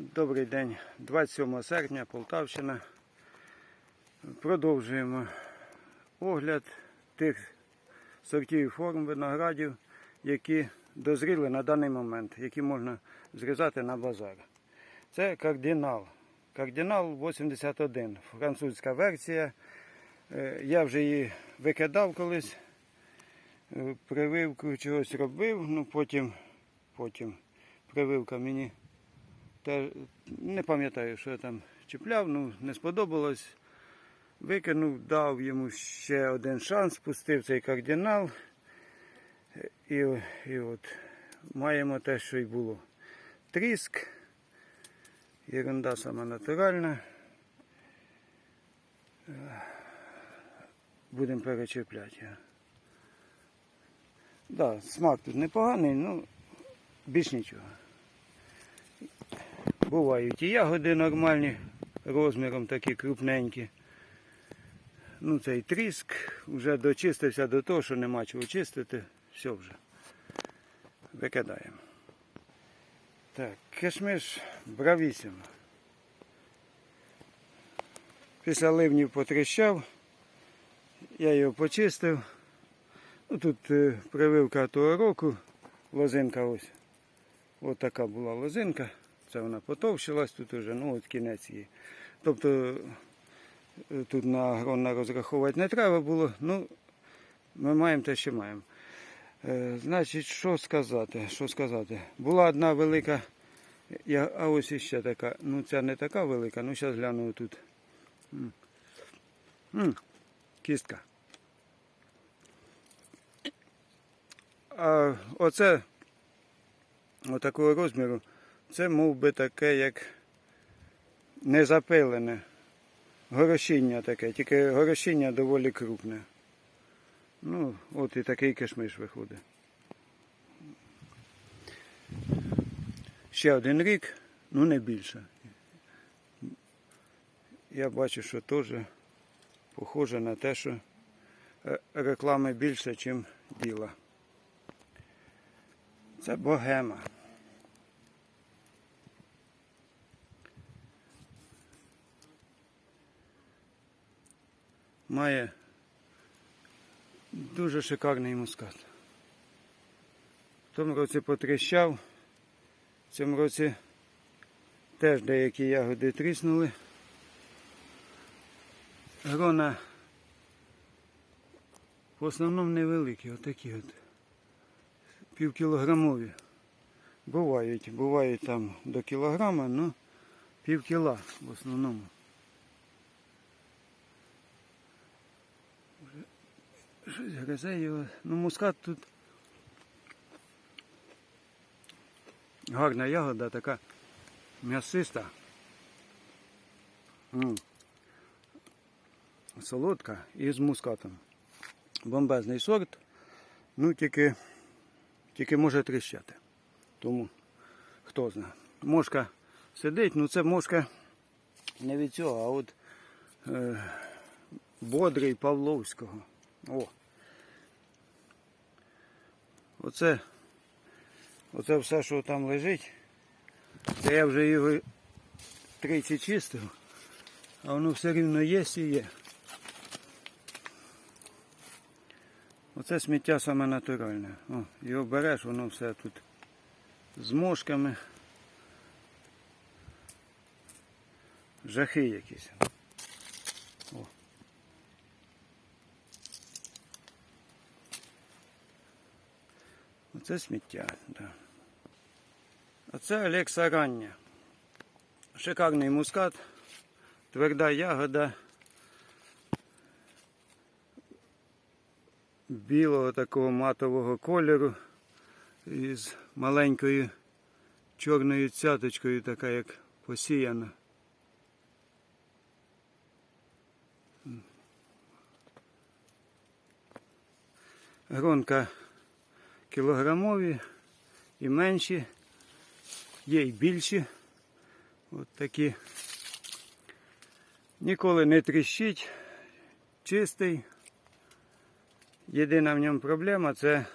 Добрий день, 27 серпня, Полтавщина. Продовжуємо огляд тих сортів і форм виноградів, які дозріли на даний момент, які можна зрізати на базар. Це кардинал. Кардинал 81, французька версія. Е, Я вже її викидав колись, е, прививку чогось робив, ну потім, потім прививка мені те, не пам'ятаю, що я там чіпляв, ну не сподобалось. Викинув, дав йому ще один шанс, пустив цей кардинал. І, і от маємо те, що й було. Тріск. Єрунда сама натуральна. Будемо перечіпляти. його. Да, смак тут непоганий, ну більш нічого. Бувають і ягоди нормальні, розміром такі крупненькі. Ну цей тріск вже дочистився до того, що нема чого чистити. Все вже. Викидаємо. Так, кишмиш бравісімо. Після ливнів потріщав, я його почистив. Ну, тут е, прививка того року, лозинка ось. Ось така була лозинка. Це вона потовщилась, тут уже, ну от кінець її. Тобто е, тут на агрона розраховувати не треба було. Ну, ми маємо те, що маємо. Е, значить, що сказати? Що сказати? Була одна велика, я, а ось іще така. Ну, ця не така велика, ну зараз гляну тут. М. М, Кістка. А оце отакого розміру. Це мов би таке, як незапилене. Горошіння таке, тільки горошіння доволі крупне. Ну, от і такий кишмиш виходить. Ще один рік, ну не більше. Я бачу, що теж похоже на те, що е, реклами більше, ніж діла. Це богема. Має дуже шикарний мускат. В тому році потріщав, в цьому році теж деякі ягоди тріснули. Грона в основному невеликі, отакі от. Півкілограмові. Бувають, бувають там до кілограма, але пів кіла в основному. Щось гризе його. Ну, мускат тут гарна ягода, така м'ясиста. Солодка і з мускатом. Бомбезний сорт. Ну тільки, тільки може тріщати. Тому хто знає. Мошка сидить, ну це мошка не від цього, а от е, бодрий Павловського. О. Оце, оце все, що там лежить. Це я вже його тричі чистив, а воно все рівно є і є. Оце сміття саме натуральне. О, його береш, воно все тут з мошками. Жахи якісь. Оце сміття, да. А це Олекса рання. Шикарний мускат, тверда ягода. Білого такого матового кольору із маленькою чорною цяточкою, така як посіяна. Гронка кілограмові і менші, є й більші. От такі. Ніколи не тріщить, чистий. Єдина в ньому проблема це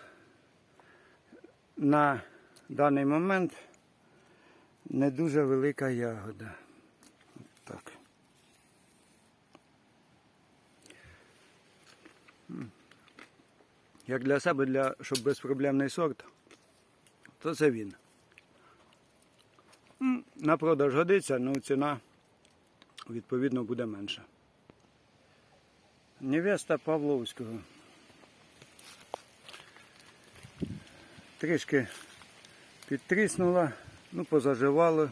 на даний момент не дуже велика ягода. Як для себе, для, щоб безпроблемний сорт, то це він. На продаж годиться, але ціна відповідно буде менша. Невеста Павловського. Трішки підтріснула, ну, позаживало.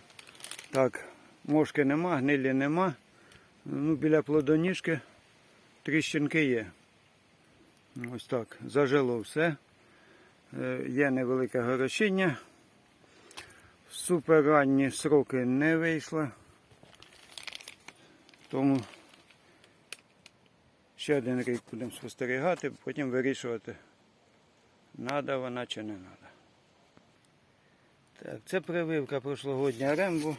Так, мошки нема, гнилі нема. Ну, біля плодоніжки тріщинки є. Ось так, зажило все. Е, Є невелике горошіння. Супер ранні сроки не вийшло. Тому ще один рік будемо спостерігати, потім вирішувати, треба вона чи не треба. Так, це прививка прошлогодня рембу.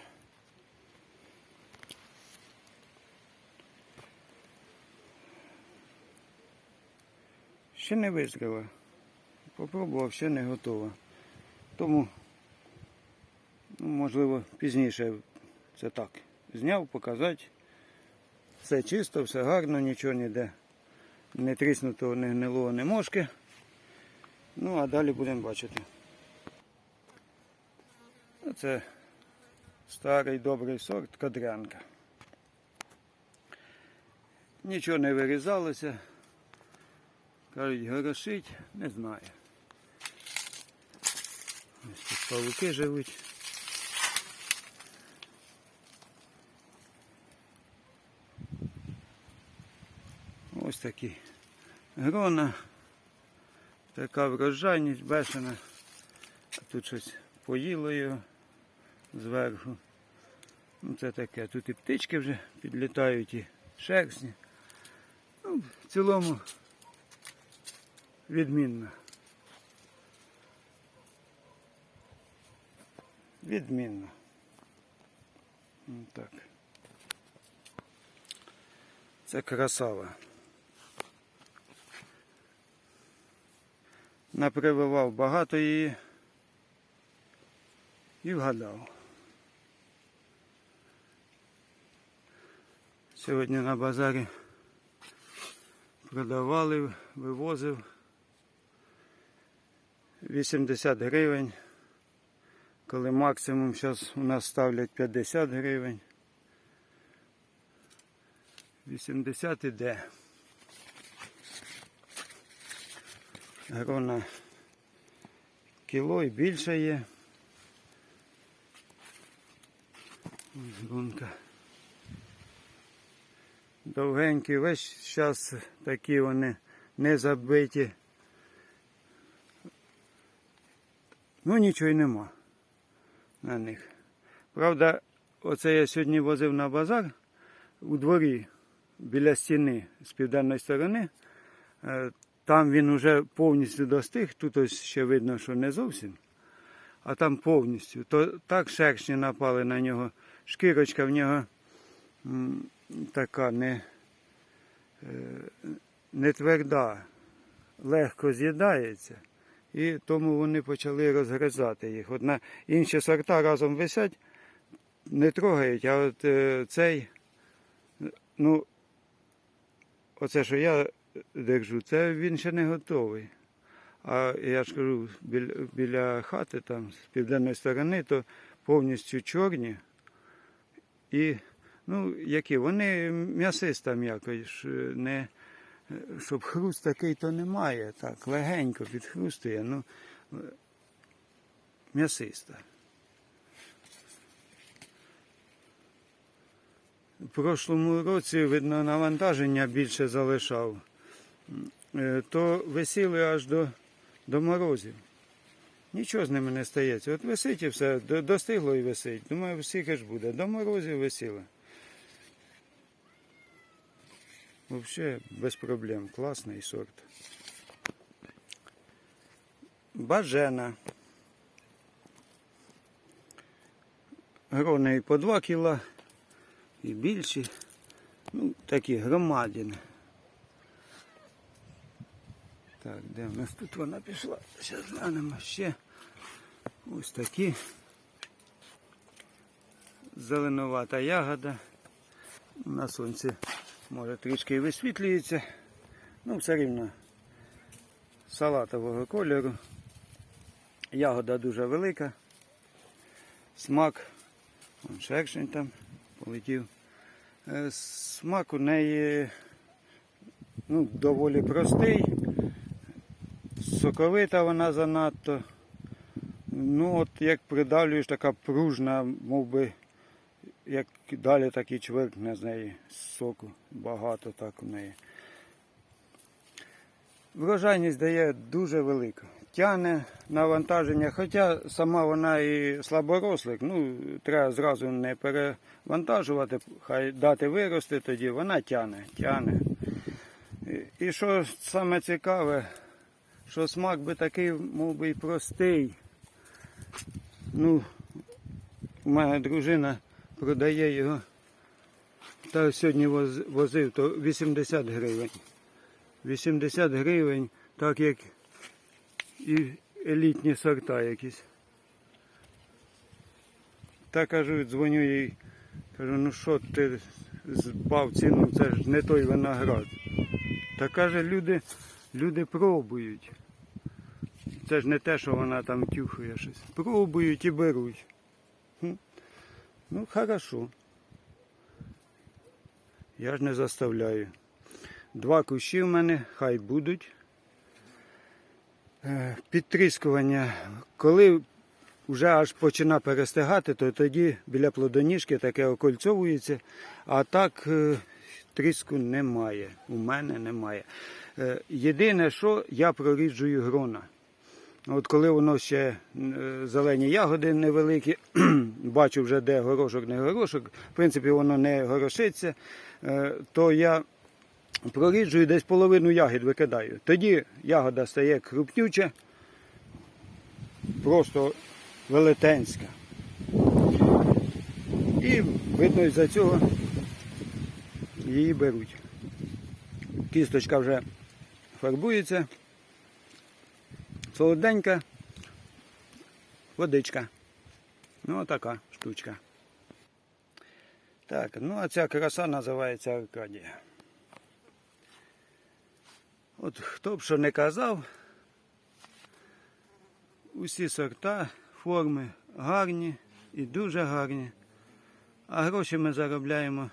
Ще не визріла. Попробував, ще не готова. Тому, ну, можливо, пізніше це так. Зняв, показати. Все чисто, все гарно, нічого ніде не тріснутого, не гнилого, не мошки. Ну, а далі будемо бачити. Це старий добрий сорт кадрянка. Нічого не вирізалося. Кажуть, горошить, не знаю. Ось тут павуки живуть. Ось такі грона. Така врожайність бешена. А тут щось поїло його зверху. Ну, це таке. Тут і птички вже підлітають, і шерстні. Ну, в цілому відмінно. Відмінно. Ну, Так. Це красава. Напрививав багато її і вгадав. Сьогодні на базарі продавали, вивозив 80 гривень, коли максимум зараз у нас ставлять 50 гривень. 80 іде. Грона кіло і більше є. Ось гонка. Довгенькі, весь час такі вони не забиті. Ну нічого й нема на них. Правда, оце я сьогодні возив на базар у дворі біля стіни з південної сторони. Е, Там він уже повністю достиг, тут ось ще видно, що не зовсім, а там повністю. То так шершні напали на нього. Шкірочка в нього м, така не, е, не тверда, легко з'їдається. І тому вони почали розгризати їх. От на інші сорта разом висять, не трогають, а от е, цей, ну, оце, що я держу, це він ще не готовий. А я ж кажу, біля, біля хати, там, з південної сторони, то повністю чорні. І, ну, які, вони м'ясиста ж, не, щоб хруст такий, то немає. Так, легенько підхрустує, ну, м'ясиста. В прошлому році, видно, навантаження більше залишав, Е, то висіли аж до, до морозів. Нічого з ними не стається. От висить і все, достигло і висить. Думаю, скільки ж буде. До морозів висіли. Взагалі без проблем. Класний сорт. Бажена. Грони по 2 кіла, і більші. Ну, такі громадини. Так, де в нас тут вона пішла? Зараз глянемо ще. Ось такі. зеленувата ягода. На сонці може трішки висвітлюється. Ну, все рівно салатового кольору. Ягода дуже велика. Смак. Вон шершень там полетів. Е, Смак у неї ну, доволі простий. Соковита вона занадто. Ну, от як придавлюєш, така пружна, мов би, як далі, так і чверкне з неї соку. Багато так у неї. Врожайність дає дуже велику. Тягне навантаження, хоча сама вона і слаборослик, ну, треба зразу не перевантажувати, хай дати вирости тоді, вона тягне, тягне. І що саме цікаве, що смак би такий, мов би, і простий. Ну, у мене дружина продає його. Та сьогодні возив, то 80 гривень. 80 гривень, так як і елітні сорта якісь. Та кажу, дзвоню їй, кажу, ну що ти збав ціну, це ж не той виноград. Та каже, люди, люди пробують. Це ж не те, що вона там тюхає щось. Пробують і беруть. Ну, хорошо. Я ж не заставляю. Два кущі в мене, хай будуть. Е, Підтріскування. Коли вже аж почина перестигати, то тоді біля плодоніжки таке окольцовується, а так е, тріску немає. У мене немає. Е, Єдине, що я проріджую грона. От коли воно ще е, зелені ягоди невеликі, бачу вже де горошок, не горошок, в принципі, воно не горошиться, е, то я проріджую десь половину ягід викидаю. Тоді ягода стає крупнюча, просто велетенська. І видно, із-за цього її беруть. Кісточка вже фарбується. Солоденька водичка. Ну, така штучка. Так, ну а ця краса називається Аркадія. От хто б що не казав, усі сорта, форми гарні і дуже гарні. А гроші ми заробляємо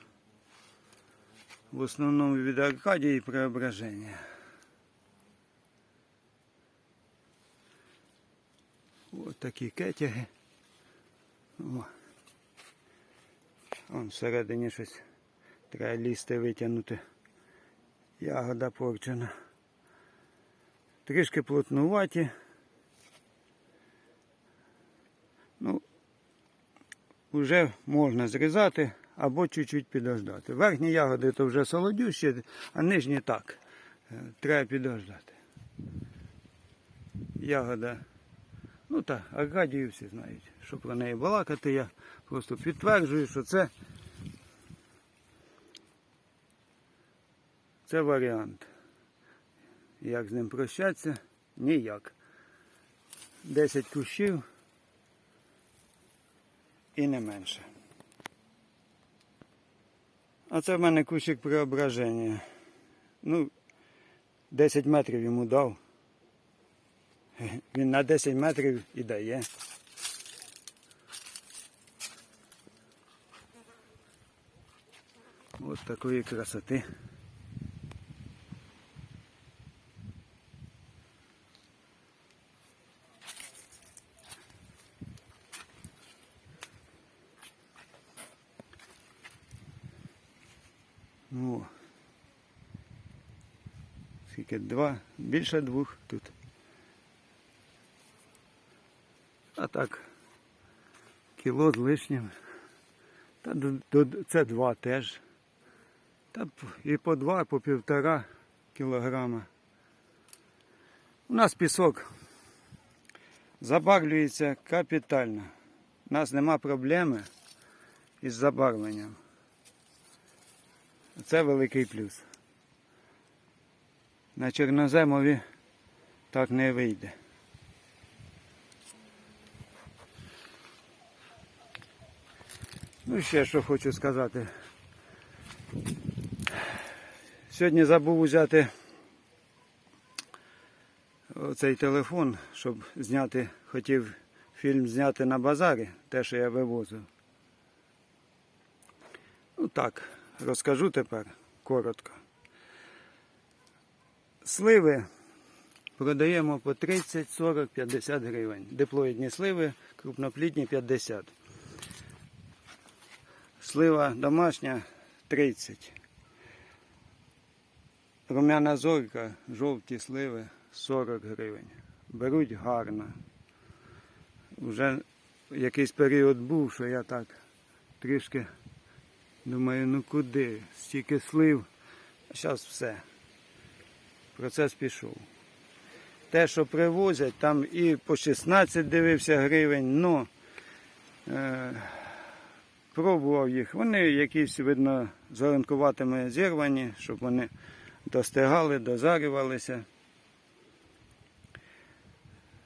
в основному від Аркадії і Преображення. Ось такі кетяги. О. Вон всередині щось треба лізти витягнути. Ягода порчена. Трішки плотнуваті. Ну, вже можна зрізати або чуть-чуть підождати. Верхні ягоди то вже солодющі, а нижні так. Е, Треба підождати. Ягода Ну так, Аркадію всі знають, що про неї балакати. Я просто підтверджую, що це, це варіант. Як з ним прощатися? Ніяк. 10 кущів і не менше. А це в мене кущик преображення. Ну, 10 метрів йому дав. Він на 10 метрів і дає. Ось такої красоти. О. Скільки два, більше двох тут. А так, кіло з лишнім. Та це два теж. Та і по два, і по півтора кілограма. У нас пісок забарвлюється капітально. У нас нема проблеми із забарвленням. Це великий плюс. На чорноземові так не вийде. Ну, ще що хочу сказати. Сьогодні забув взяти оцей телефон, щоб зняти, хотів фільм зняти на базарі, те, що я вивозив. Ну так, розкажу тепер коротко. Сливи продаємо по 30, 40, 50 гривень. Диплоїдні сливи, крупноплідні 50. Слива домашня 30. Румяна зорька, жовті сливи 40 гривень. Беруть гарно. Вже якийсь період був, що я так трішки думаю, ну куди? Стільки слив. А зараз все. Процес пішов. Те, що привозять, там і по 16 дивився гривень, ну е, пробував їх. Вони якісь, видно, зеленкуватими зірвані, щоб вони достигали, дозарювалися.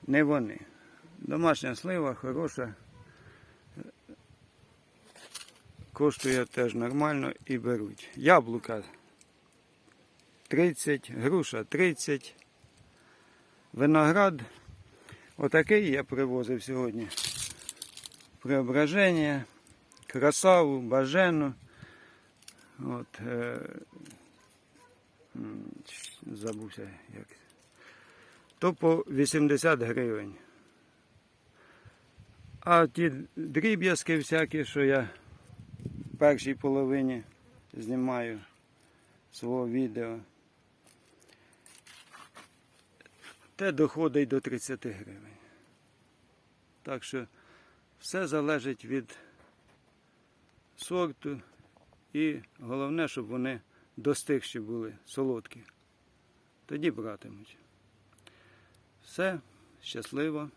Не вони. Домашня слива хороша. Коштує теж нормально і беруть. Яблука 30, груша 30. Виноград. Отакий я привозив сьогодні. Преображення, красаву, бажену. От, е, забувся як. То по 80 гривень. А ті дріб'язки всякі, що я в першій половині знімаю свого відео. Те доходить до 30 гривень. Так що все залежить від сорту і головне, щоб вони достигші були, солодкі. Тоді братимуть. Все, щасливо.